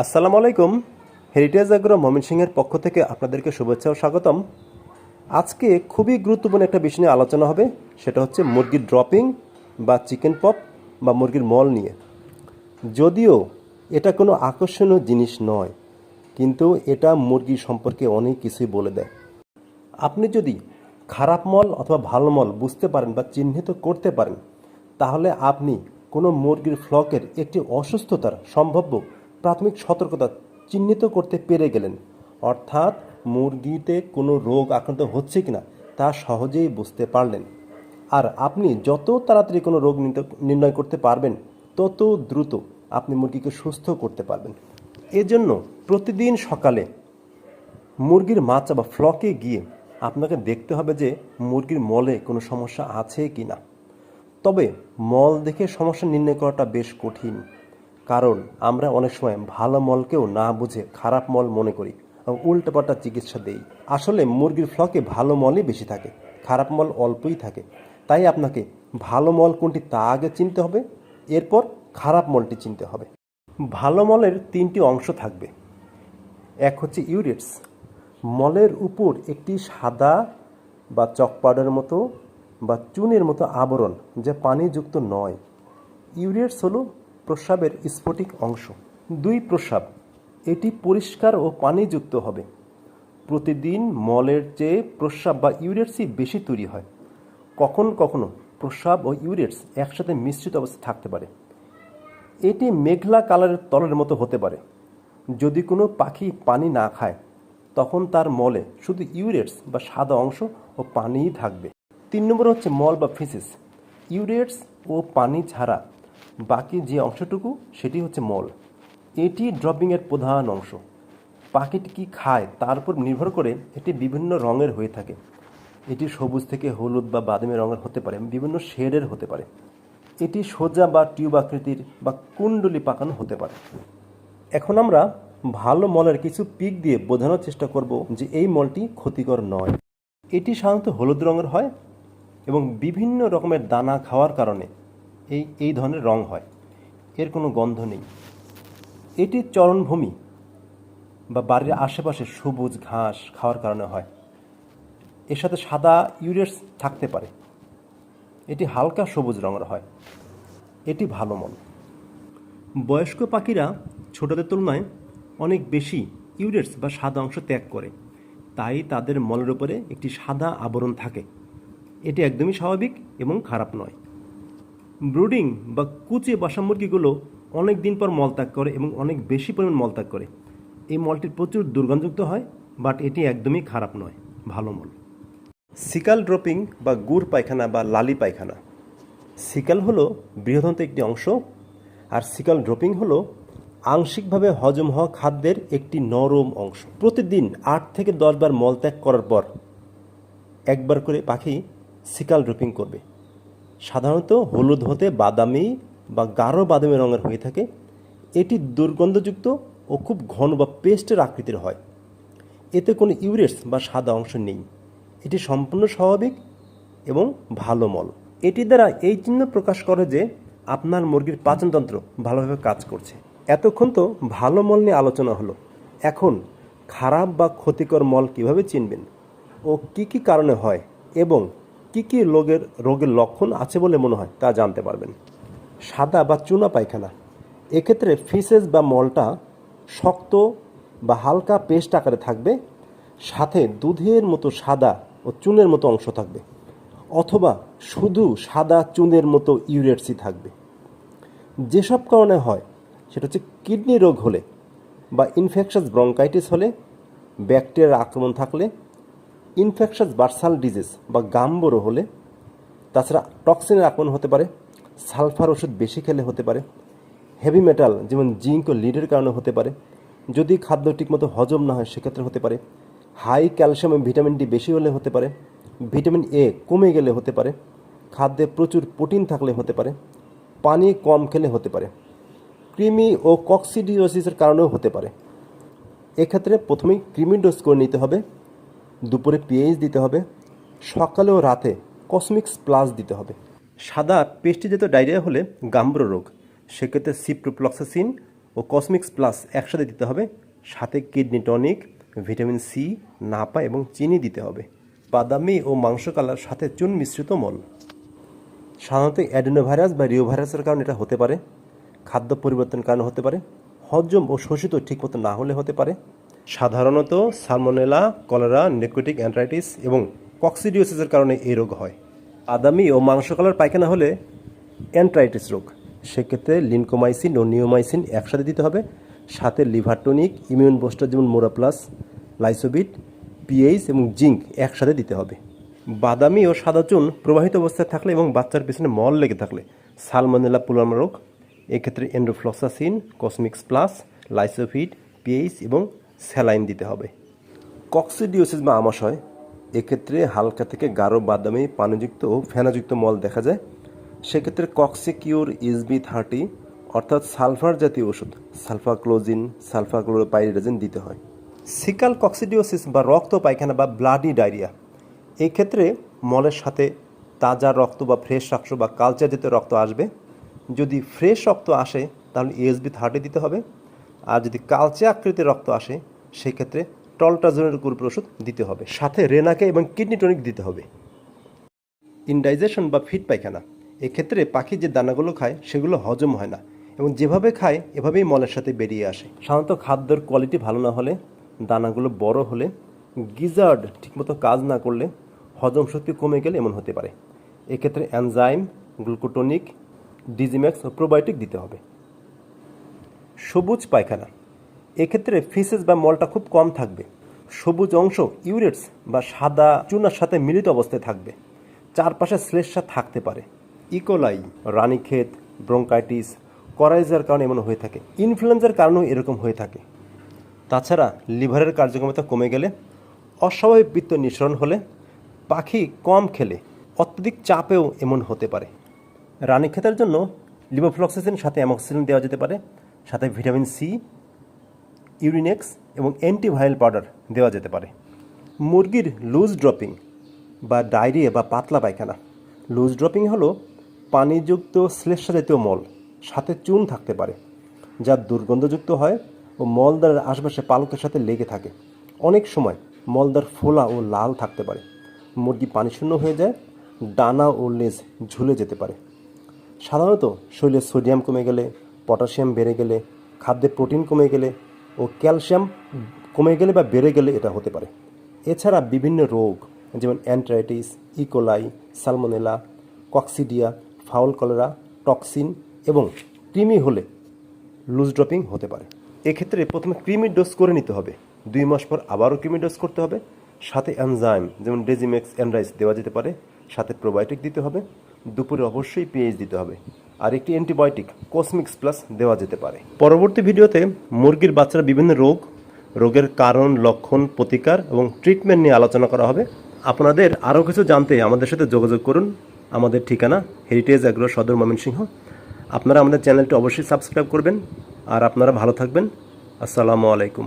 আসসালামু আলাইকুম। Heritage agro ময়মনসিংহের পক্ষ থেকে আপনাদেরকে শুভেচ্ছা ও স্বাগতম। আজকে খুবই গুরুত্বপূর্ণ একটা বিষয় নিয়ে আলোচনা হবে, সেটা হচ্ছে মুরগির ড্রপিং বা চিকেন পপ বা মুরগির মল নিয়ে। যদিও এটা কোনো আকর্ষণীয় জিনিস নয়, কিন্তু এটা মুরগি সম্পর্কে অনেক কিছুই বলে দেয়। আপনি যদি খারাপ মল অথবা ভালো মল বুঝতে পারেন বা চিহ্নিত করতে পারেন, তাহলে আপনি কোনো মুরগির ফ্লকের একটি অসুস্থতার সম্ভাব্য প্রাথমিক সতর্কতা চিহ্নিত করতে পেরে গেলেন। অর্থাৎ মুরগিতে কোনো রোগ আক্রান্ত হচ্ছে কিনা তা সহজেই বুঝতে পারলেন। আর আপনি যত তাড়াতাড়ি কোনো রোগ নির্ণয়- করতে পারবেন, তত দ্রুত আপনি মুরগিকে সুস্থ করতে পারবেন। এজন্য প্রতিদিন সকালে মুরগির মাচা বা ফ্লকে গিয়ে আপনাকে দেখতে হবে যে মুরগির মলে কোনো সমস্যা আছে কি না তবে মল দেখে সমস্যা নির্ণয় করাটা বেশ কঠিন। কারণ আমরা অনেক সময় ভালো মলকেও না বুঝে খারাপ মল মনে করি এবং উল্টোপাল্টা চিকিৎসা দেই। আসলে মুরগির ফ্লকে ভালো মলই বেশি থাকে, খারাপ মল অল্পই থাকে। তাই আপনাকে ভালো মল কোনটি তা আগে চিনতে হবে, এরপর খারাপ মলটি চিনতে হবে। ভালো মলের তিনটি অংশ থাকবে। এক হচ্ছে ইউরেটস। মলের উপর একটি সাদা বা চকপাডের মতো বা চুনের মতো আবরণ, যা পানিযুক্ত নয়। ইউরেটস হলো প্রস্রাবের স্ফটিক অংশ। দুই প্রস্রাব, এটি পরিষ্কার ও পানিযুক্ত হবে। প্রতিদিন মলের চেয়ে প্রস্রাব বা ইউরেটসই বেশি তৈরি হয়। কখন কখনো প্রস্রাব ও ইউরেটস একসাথে মিশ্রিত অবস্থায় থাকতে পারে। এটি মেঘলা কালারের তলের মতো হতে পারে। যদি কোনো পাখি পানি না খায়, তখন তার মলে শুধু ইউরেটস বা সাদা অংশ ও পানিই থাকবে। তিন নম্বর হচ্ছে মল বা ফিসিস। ইউরেটস ও পানি ছাড়া বাকি যে অংশটুকু, সেটি হচ্ছে মল। এটি ড্রপিংয়ের প্রধান অংশ। পাখিটি কি খায়, তার উপর নির্ভর করে এটি বিভিন্ন রঙের হয়ে থাকে। এটি সবুজ থেকে হলুদ বা বাদামি রঙের হতে পারে, বিভিন্ন শেডের হতে পারে। এটি সোজা বা টিউব আকৃতির বা কুণ্ডলি পাকানো হতে পারে। এখন আমরা ভালো মলের কিছু পিক দিয়ে বোঝানোর চেষ্টা করব যে এই মলটি ক্ষতিকর নয়। এটি সাধারণত হলুদ রঙের হয় এবং বিভিন্ন রকমের দানা খাওয়ার কারণে। এই এই ধরনের রং হয়। এর কোনো গন্ধ নেই। এটি চরণভূমি বা বাড়ির আশেপাশে সবুজ ঘাস খাওয়ার কারণে হয়। এর সাথে সাদা ইউরেটস থাকতে পারে। এটি হালকা সবুজ রঙের হয়। এটি ভালো মল বয়স্ক পাখিরা ছোটদের তুলনায় অনেক বেশি ইউরেটস বা সাদা অংশ ত্যাগ করে। তাই তাদের মলের উপরে একটি সাদা আবরণ থাকে। এটি একদমই স্বাভাবিক এবং খারাপ নয়। ব্রুডিং বা কুচে বাসা মুরগিগুলো অনেক দিন পর মলত্যাগ করে এবং অনেক বেশি পরিমাণ মলত্যাগ করে। এই মলটি প্রচুর দুর্গন্ধযুক্ত হয় বাট এটি একদমই খারাপ নয়, ভালো মল। সিকাল ড্রপিং বা গুড় পায়খানা বা লালি পায়খানা। সিকাল হলো বৃহদন্ত একটি অংশ, আর সিকাল ড্রপিং হলো আংশিকভাবে হজম হওয়া খাদ্যের একটি নরম অংশ। প্রতিদিন আট থেকে দশ বার মলত্যাগ করার পর একবার করে পাখি সিকাল ড্রপিং করবে। সাধারণত হলুদ হতে বাদামি বা গাঢ় বাদামি রঙের হয়ে থাকে। এটি দুর্গন্ধযুক্ত ও খুব ঘন বা পেস্টের আকৃতির হয়। এতে কোনো ইউরেটস বা সাদা অংশ নেই। এটি সম্পূর্ণ স্বাভাবিক এবং ভালো মল। এটি দ্বারা এই চিহ্ন প্রকাশ করে যে আপনার মুরগির পাচনতন্ত্র ভালোভাবে কাজ করছে। এতক্ষণ তো ভালো মল নিয়ে আলোচনা হলো। এখন খারাপ বা ক্ষতিকর মল কীভাবে চিনবেন ও কি কি কারণে হয় এবং কি কি রোগের রোগের লক্ষণ আছে বলে মনে হয় তা জানতে পারবেন। সাদা বা চুনা পায়খানা। এক্ষেত্রে ফিসেস বা মলটা শক্ত বা হালকা পেস্ট আকারে থাকবে। সাথে দুধের মতো সাদা ও চুনের মতো অংশ থাকবে। অথবা শুধু সাদা চুনের মতো ইউরেটসি থাকবে। যেসব কারণে হয়, সেটা হচ্ছে কিডনি রোগ হলে বা ইনফেকশাস ব্রঙ্কাইটিস হলে ব্যাকটেরিয়ার আক্রমণ থাকলে ইনফেকশাস বার্সাল ডিজিজ বা গাম্বরো হলে, তাছাড়া টক্সিনের আক্রমণ হতে পারে সালফার ওষুধ বেশি খেলে হতে পারে হেভি মেটাল যেমন জিঙ্ক ও লিডের কারণে হতে পারে, যদি খাদ্য ঠিকমতো হজম না হয় সেক্ষেত্রে হতে পারে হাই ক্যালসিয়াম ভিটামিন ডি বেশি হলে হতে পারে ভিটামিন এ কমে গেলে হতে পারে, খাদ্যে প্রচুর প্রোটিন থাকলে হতে পারে, পানি কম খেলে হতে পারে, কৃমি ও কক্সিডিওসিসের কারণেও হতে পারে। এক্ষেত্রে প্রথমেই কৃমি ডোজ করে নিতে হবে। দুপুরে পিএইচ দিতে হবে, সকালে ও রাতে কসমিক্স প্লাস দিতে হবে। সাদা পেস্টিজাত ডায়রিয়া হলে গাম্ব্র রোগ, সেক্ষেত্রে সিপ্রোপ্লক্সাসিন ও কসমিক্স প্লাস একসাথে দিতে হবে। সাথে kidney tonic, vitamin C Napa এবং চিনি দিতে হবে। বাদামি ও মাংস কালার, সাথে চুন মিশ্রিত মল। সাধারণত অ্যাডেনোভাইরাস বা রিওভাইরাসের কারণে এটা হতে পারে। খাদ্য পরিবর্তনের কারণে হতে পারে। হজম ও শোষিত ঠিকমতো না হলে হতে পারে। সাধারণত সালমোনেলা, কলেরা, নেকোটিক অ্যান্ট্রাইটিস এবং কক্সিডিওসিসের কারণে এই রোগ হয়। আদামি ও মাংস কালার পায়খানা হলে অ্যান্ট্রাইটিস রোগ। সেক্ষেত্রে লিনকোমাইসিন ও নিওমাইসিন একসাথে দিতে হবে। সাথে লিভার টনিক, ইমিউন বুস্টার যেমন মোরাপ্লাস, লাইসোবিট, পিএইচ এবং জিঙ্ক একসাথে দিতে হবে। বাদামি ও সাদা চুন প্রবাহিত অবস্থায় থাকলে এবং বাচ্চার পেছনে মল লেগে থাকলে সালমোনেলা পুলামা রোগ। এক্ষেত্রে enrofloxacin Cosmix plus, Lysofit, PH এবং স্যালাইন দিতে হবে। কক্সিডিওসিস বা আমাশয় এক্ষেত্রে হালকা থেকে গাঢ় বাদামি, পানিযুক্ত ও ফেনাযুক্ত মল দেখা যায়। সেক্ষেত্রে কক্সিকিউর ইসবি থার্টি, অর্থাৎ সালফার জাতীয় ওষুধ, সালফাক্লোজিন, সালফাক্লোরোপাইরিডাজিন দিতে হয়। সিকাল কক্সিডিওসিস বা রক্ত পায়খানা বা ব্লাডি ডায়রিয়া এই ক্ষেত্রে মলের সাথে তাজা রক্ত বা ফ্রেশ রক্ত বা কালচার জাতীয় রক্ত আসবে। যদি ফ্রেশ রক্ত আসে, তাহলে ইএসবি থার্টি দিতে হবে। আর যদি কালচে আকৃতির রক্ত আসে সেক্ষেত্রে টলটাজনের গ্রুপের ওষুধ দিতে হবে। সাথে রেনাকে এবং কিডনি টনিক দিতে হবে। ইনডাইজেশন বা ফিট পায়খানা, এক্ষেত্রে পাখি যে দানাগুলো খায় সেগুলো হজম হয় না এবং যেভাবে খায় এভাবেই মলের সাথে বেরিয়ে আসে। সাধারণত খাদ্যের কোয়ালিটি ভালো না হলে, দানাগুলো বড় হলে, গিজার্ড ঠিকমতো কাজ না করলে হজম শক্তি কমে গেলে এমন হতে পারে। এক্ষেত্রে অ্যানজাইম গ্লুকোটনিক, ডিজিম্যাক্স ও প্রোবায়োটিক দিতে হবে। সবুজ পায়খানা এক্ষেত্রে ফিসেস বা মলটা খুব কম থাকবে। সবুজ অংশ ইউরেটস বা সাদা চুনার সাথে মিলিত অবস্থায় থাকবে। চারপাশে শ্লেষা থাকতে পারে। ইকোলাই রানীক্ষেত ব্রঙ্কাইটিস করাইজার কারণে এমন হয়ে থাকে। ইনফ্লুয়েঞ্জার কারণেও এরকম হয়ে থাকে। তাছাড়া লিভারের কার্যক্ষমতা কমে গেলে, অস্বাভাবিক বৃত্ত নিঃসরণ হলে, পাখি কম খেলে, অত্যধিক চাপেও এমন হতে পারে। রানীক্ষেতের জন্য লিভোফ্লক্সিসিন সাথে অ্যামক্সিলিন দেওয়া যেতে পারে, সাথে ভিটামিন সি ইউরিনেক্স এবং অ্যান্টিভাইরাল পাউডার দেওয়া যেতে পারে। মুরগির লুজ ড্রপিং বা ডায়রিয়া বা পাতলা পায়খানা। লুজ ড্রপিং হলো পানিযুক্ত শ্লেষ্মা জাতীয় মল, সাথে চুন থাকতে পারে, যা দুর্গন্ধযুক্ত হয় ও মলদারের আশপাশে পালকের সাথে লেগে থাকে। অনেক সময় মলদার ফোলা ও লাল থাকতে পারে। মুরগি পানিশূন্য হয়ে যায়, ডানা ও লেজ ঝুলে যেতে পারে। সাধারণত শরীরে সোডিয়াম কমে গেলে, পটাশিয়াম বেড়ে গেলে, খাদ্যে প্রোটিন কমে গেলে ও ক্যালসিয়াম কমে গেলে বা বেড়ে গেলে এটা হতে পারে। এছাড়া বিভিন্ন রোগ, যেমন enteritis E coli salmonella coccidia fowl cholera toxin এবং কৃমি হলে লুজ ড্রপিং হতে পারে। এক্ষেত্রে প্রথমে ক্রিমির ডোজ করে নিতে হবে। দুই মাস পর আবারও ক্রিমি ডোজ করতে হবে। সাথে এনজাইম যেমন ডেজিমেক্স অ্যানরাইস দেওয়া যেতে পারে। সাথে প্রোবায়োটিক দিতে হবে। দুপুরে অবশ্যই পিএইচ দিতে হবে। আর একটি অ্যান্টিবায়োটিক কসমিক্স প্লাস দেওয়া যেতে পারে। পরবর্তী ভিডিওতে মুরগির বাচ্চারা বিভিন্ন রোগ, রোগের কারণ, লক্ষণ, প্রতিকার এবং ট্রিটমেন্ট নিয়ে আলোচনা করা হবে। আপনাদের আরও কিছু জানতে আমাদের সাথে যোগাযোগ করুন। আমাদের ঠিকানা হেরিটেজ অ্যাগ্রো সদর ময়মনসিংহ। আপনারা আমাদের চ্যানেলটি অবশ্যই সাবস্ক্রাইব করবেন। আর আপনারা ভালো থাকবেন। আসসালামু আলাইকুম।